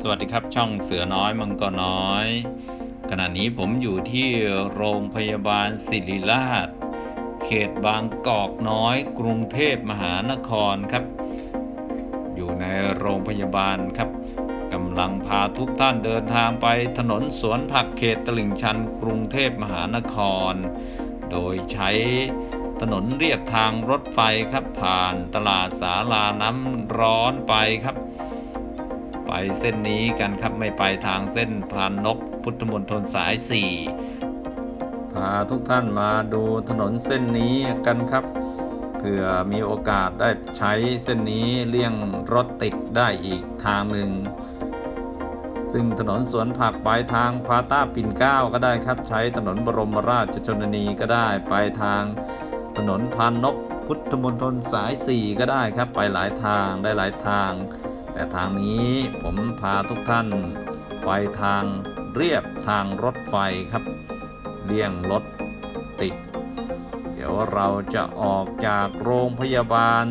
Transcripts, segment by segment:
สวัสดีครับช่องเสือน้อยมังกรน้อย ขณะนี้ผมอยู่ที่โรงพยาบาลศิริราช เขตบางกอกน้อย กรุงเทพมหานครครับ อยู่ในโรงพยาบาลครับกำลังพาทุกท่านเดินทางไปถนนสวนผักเขตตลิ่งชัน กรุงเทพมหานคร โดยใช้ถนนเรียบทางรถไฟครับผ่านตลาดสาลาน้ำร้อนไปครับ เส้นนี้กันครับไม่ไปทางเส้นพานนกพุทธมณฑลสาย 4 พาทุกท่านมาดูถนนเส้นนี้กันครับเผื่อมีโอกาสได้ใช้เส้นนี้เลี่ยงรถติดได้อีกทางหนึ่ง ซึ่งถนนสวนผักไปทางพาต้าปิ่นเก้าก็ได้ครับใช้ถนนบรมราชชนนีก็ได้ไปทางถนนพานนกพุทธมณฑลสาย 4 ก็ได้ครับไปหลายทางได้หลายทาง แต่ทางนี้ผมพาทุกท่านไปทางเรียบทางรถไฟครับ เลี่ยงรถติด เดี๋ยวเราจะออกจากโรงพยาบาล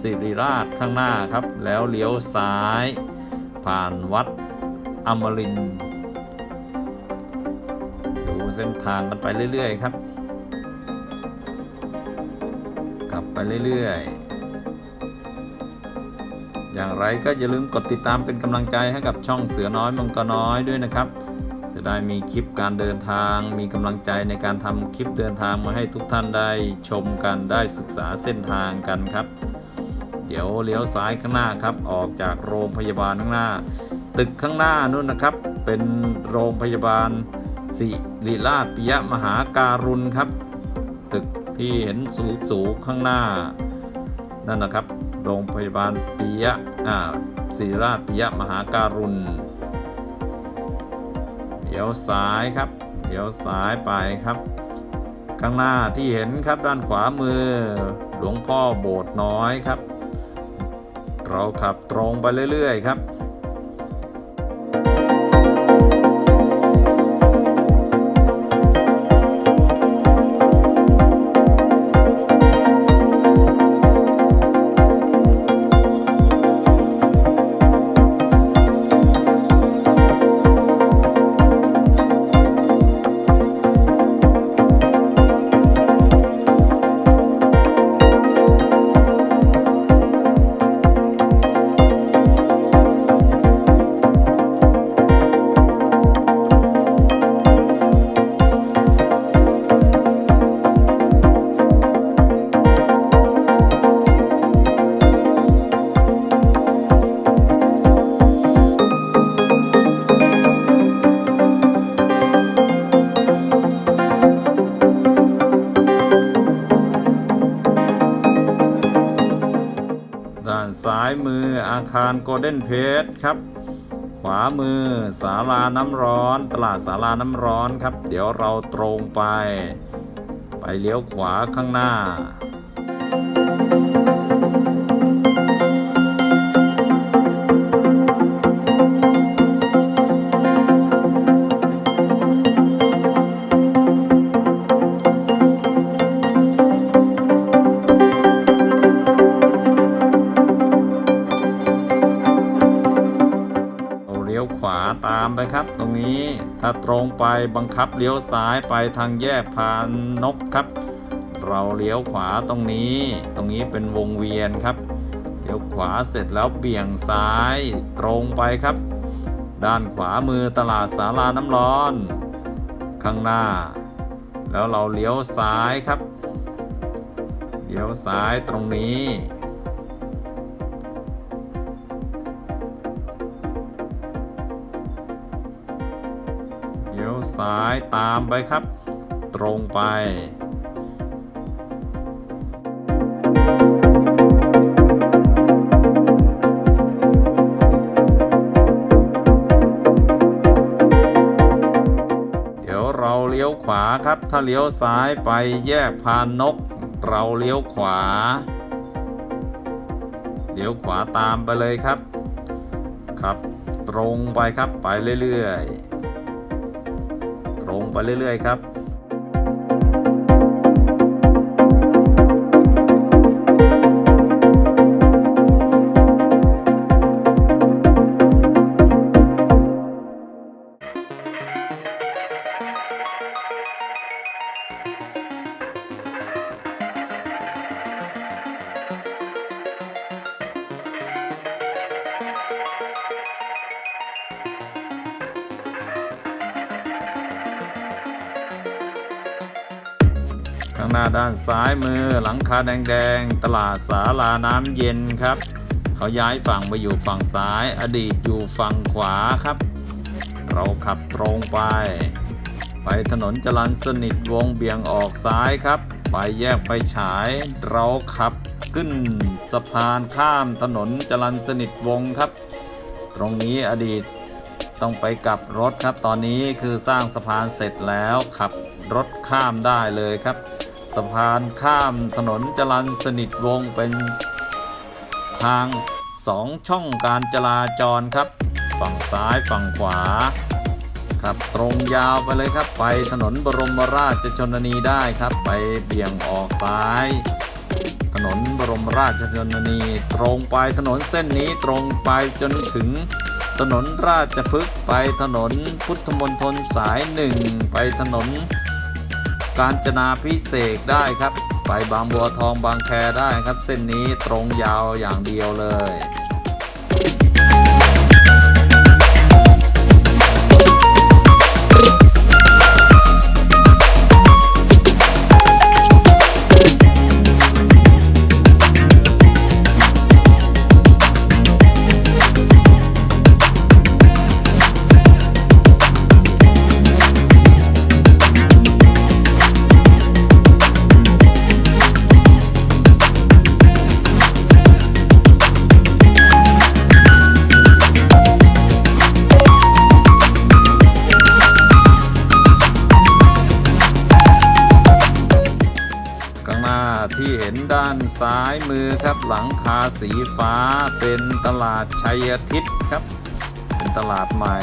ศิริราชข้างหน้าครับ แล้วเลี้ยวซ้าย ผ่านวัดอมรินดูเส้นทางกันไปเรื่อย ๆ ครับ กลับไปเรื่อย ๆ อย่างไรก็อย่าลืมกดติดตามเป็นกำลังใจให้กับช่องเสือน้อยมังกรน้อยด้วยนะครับ จะได้มีคลิปการเดินทาง มีกำลังใจในการทำคลิปเดินทางมาให้ทุกท่านได้ชมกันได้ศึกษาเส้นทางกันครับ เดี๋ยวเลี้ยวซ้ายข้างหน้าครับ ออกจากโรงพยาบาลข้างหน้า ตึกข้างหน้านู่นนะครับ เป็นโรงพยาบาลสิริราชปิยมหาการุณครับ ตึกที่เห็นสูงสูงข้างหน้านั่นนะครับ โรงพยาบาลปิยะอ่าศิริราชปิยะมหาการุณเดี๋ยวซ้ายครับเดี๋ยวซ้ายไปครับ ข้างหน้าที่เห็นครับด้านขวามือ หลวงพ่อโบสถ์น้อยครับ เราขับตรงไปเรื่อยๆครับ ซ้ายมืออาคารโกลเด้นเพจครับ ขวามือศาลาน้ำร้อน ตลาดศาลาน้ำร้อนครับ เดี๋ยวเราตรงไป ไปเลี้ยวขวาข้างหน้าเรา ถ้าตรงไปบังคับเลี้ยวซ้ายไปทางแยกพานนกครับ เราเลี้ยวขวาตรงนี้ ตรงนี้เป็นวงเวียนครับเลี้ยวขวาเสร็จแล้วเบี่ยงซ้ายตรงไปครับ ด้านขวามือตลาดสาราน้ำร้อน ข้างหน้า แล้วเราเลี้ยวซ้ายครับ เลี้ยวซ้ายตรงนี้ ตามไปครับ ตรงไปเดี๋ยวเราเลี้ยวขวาครับ ถ้าเลี้ยวซ้ายไปแยกพานนก เราเลี้ยวขวา เลี้ยวขวาตามไปเลยครับ ครับ ตรงไปครับไปเรื่อยๆ ไปเรื่อยๆครับ ซ้ายมือหลังคาแดงๆ ตลาดสาลาน้ำเย็นครับ เขาย้ายฝั่งมาอยู่ฝั่งซ้าย อดีตอยู่ฝั่งขวาครับ เราขับตรงไป ไปถนนจรัญสนิทวงเบี่ยงออกซ้ายครับ ไปแยกไฟฉาย เราขับขึ้นสะพานข้ามถนนจรัญสนิทวงครับ ตรงนี้อดีตต้องไปกลับรถครับ ตอนนี้คือสร้างสะพานเสร็จแล้วขับรถข้ามได้เลยครับ สะพานข้ามถนนจรัญสนิทวงเป็นทางสองช่องการจราจรครับ ฝั่งซ้ายฝั่งขวาครับตรงยาวไปเลยครับ ไปถนนบรมราชชนนีได้ครับ ไปเบี่ยงออกซ้าย ถนนบรมราชชนนี ตรงไปถนนเส้นนี้ตรงไปจนถึงถนนราชพฤกษ์ไปถนนพุทธมณฑลสายหนึ่งไปถนน กาญจนาพิเศษได้ครับ ไปบางบัวทองบางแคได้ครับ เส้นนี้ตรงยาวอย่างเดียวเลย มือครับหลังคาสีฟ้าเป็นตลาดชัยทิศครับ เป็นตลาดใหม่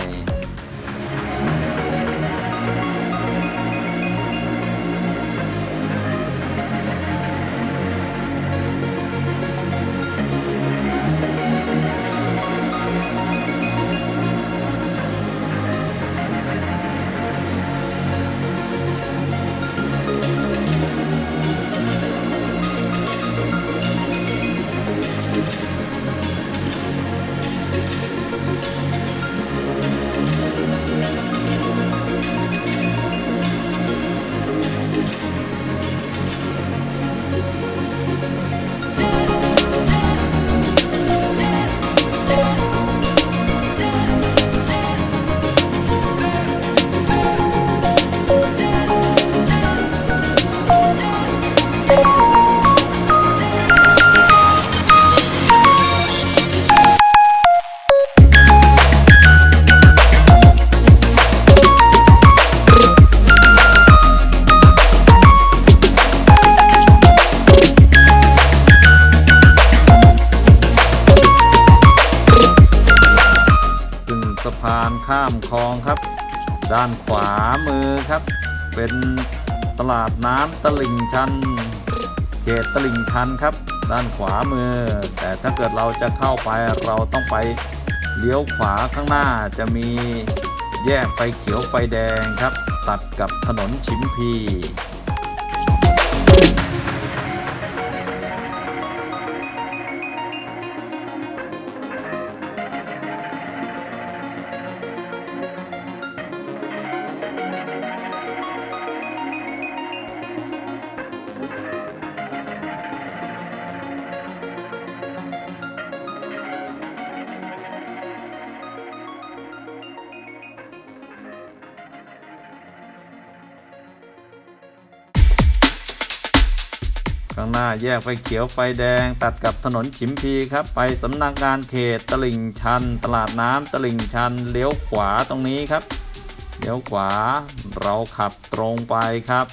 ครับ ด้านขวามือครับ เป็นตลาดน้ำตลิ่งชันเขตตลิ่งชันครับ ด้านขวามือ แต่ถ้าเกิดเราจะเข้าไปเราต้องไปเลี้ยวขวาข้างหน้าจะมีแยกไฟเขียวไฟแดงครับ ตัดกับถนนชิมพีางหน้าแยกไฟเขียวไฟแดง ตัดกับถนนฉิมพีครับ ไปสำนักงานเขตตลิ่งชัน ตลาดน้ำตลิ่งชันเลี้ยวขวาตรงนี้ครับเลี้ยวขวาเราขับตรงไปครับ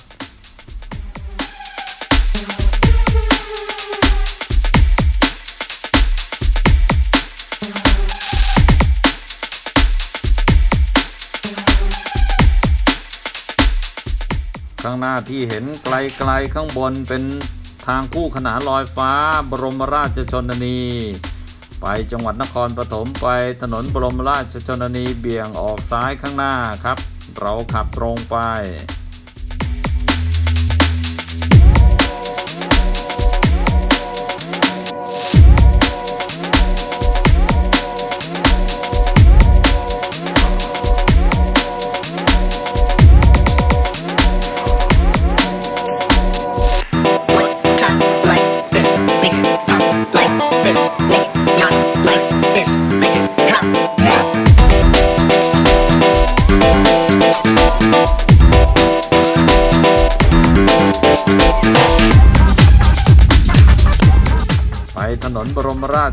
ข้างหน้าที่เห็นไกลๆข้างบนเป็น ทางคู่ขนานลอยฟ้า บรมราชชนนี ไปจังหวัดนครปฐมไปถนนบรมราชชนนีเบี่ยงออกซ้ายข้างหน้าครับ เราขับตรงไป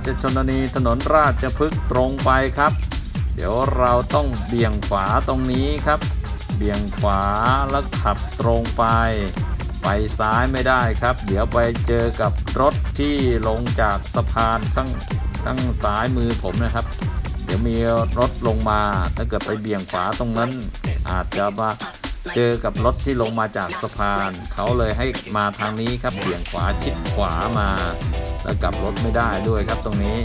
ชชนนีถนนราชพฤกษ์ตรงไปครับ เดี๋ยวเราต้องเบี่ยงขวาตรงนี้ครับ เบี่ยงขวาแล้วขับตรงไป ไปซ้ายไม่ได้ครับ เดี๋ยวไปเจอกับรถที่ลงจากสะพานข้างข้างซ้ายมือผมนะครับ เดี๋ยวมีรถลงมาถ้าเกิดไปเบี่ยงขวาตรงนั้น อาจจะมา เจอกับรถที่ลงมาจากสะพาน เขาเลยให้มาทางนี้ครับเบี่ยงขวาชิดขวามา แล้วกลับรถไม่ได้ด้วยครับตรงนี้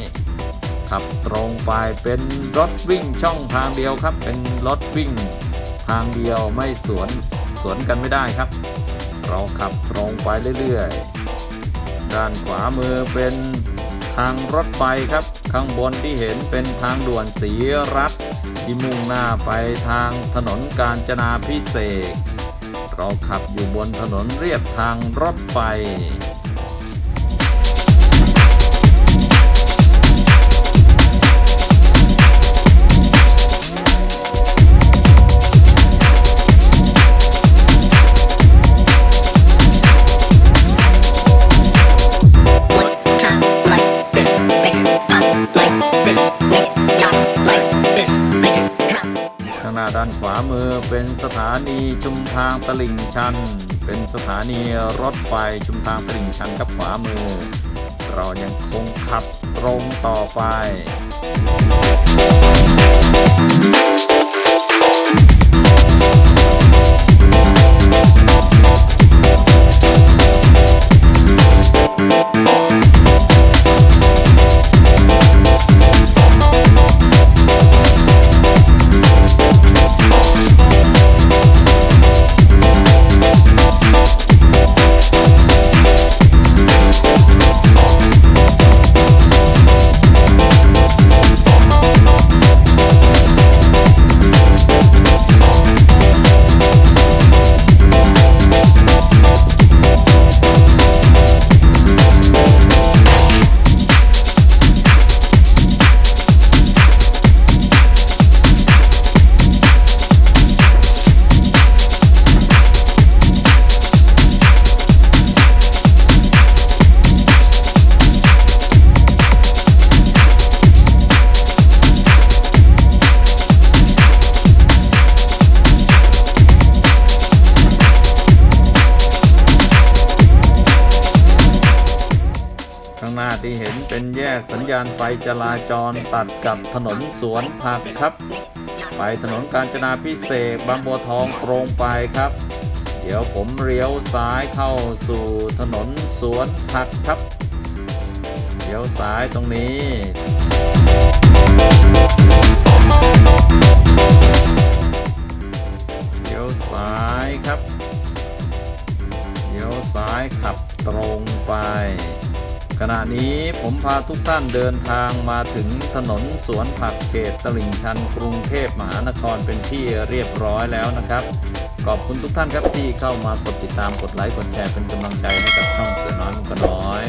ขับตรงไปเป็นรถวิ่งช่องทางเดียวครับ เป็นรถวิ่งทางเดียวไม่สวนสวนกันไม่ได้ครับ เราขับตรงไปเรื่อยๆ ด้านขวามือเป็นทางรถไฟครับ ข้างบนที่เห็นเป็นทางด่วนสีรัฐที่มุ่งหน้าไปทางถนนกาญจนาพิเศษ เราขับอยู่บนถนนเรียบทางรถไฟ ลิ่งชัน เป็นสถานีรถไฟชุมทางตลิ่งชันกับขวามือ เรายังคงขับตรงต่อไปาณไฟจราจรตัดกับถนนสวนผักครับ ไปถนนกาญจนาพิเศษบางบัวทองตรงไปครับ เดี๋ยวผมเลี้ยวซ้ายเข้าสู่ถนนสวนผักครับเลี้ยวซ้ายตรงนี้เลี้ยวซ้ายครับเลี้ยวซ้ายขับตรงไป ขณะนี้ผมพาทุกท่านเดินทางมาถึงถนนสวนผักเขตตลิ่งชันกรุงเทพมหานครเป็นที่เรียบร้อยแล้วนะครับ ขอบคุณทุกท่านครับที่เข้ามากดติดตามกดไลค์กดแชร์เป็นกำลังใจให้กับช่องเสือน้อยมันก็น้อย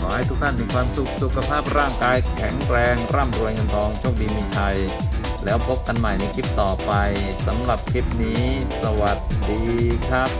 ขอให้ทุกท่านมีความสุขสุขภาพร่างกายแข็งแรงร่ำรวยเงินทองโชคดีมีชัย แล้วพบกันใหม่ในคลิปต่อไปสำหรับคลิปนี้ สวัสดีครับ